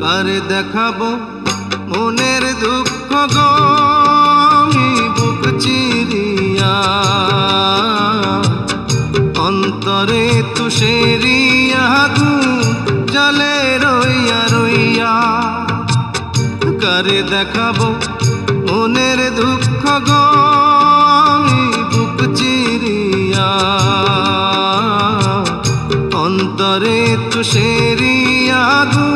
কারে দেখাবো মনের দুঃখ গো? আমি বুক চিরিয়া। অন্তরে তুষেরিয়া কারে দেখাবো মনের দুঃখ গো বুক চিরিয়া। অন্তরে তুষেরিয়া গু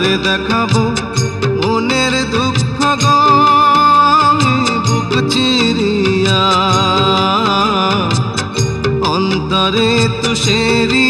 করে দেখাবো মনের দুঃখ গো আমি বুক চিরিয়া। অন্তরে তুষেরিয়া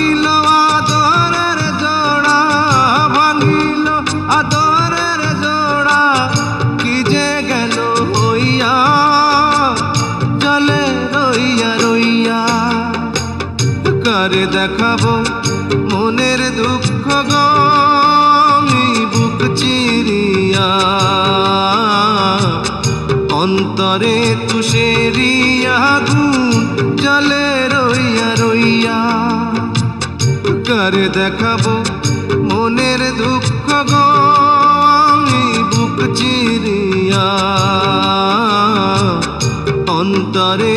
দেখাবো মনের দুঃখ গো, আমি বুক চিরিয়া। অন্তরে তুষেরিয়া গুণ জলে রইয়া রইয়া। করে দেখাবো মনের দুঃখ গো, আমি বুক চিরিয়া। অন্তরে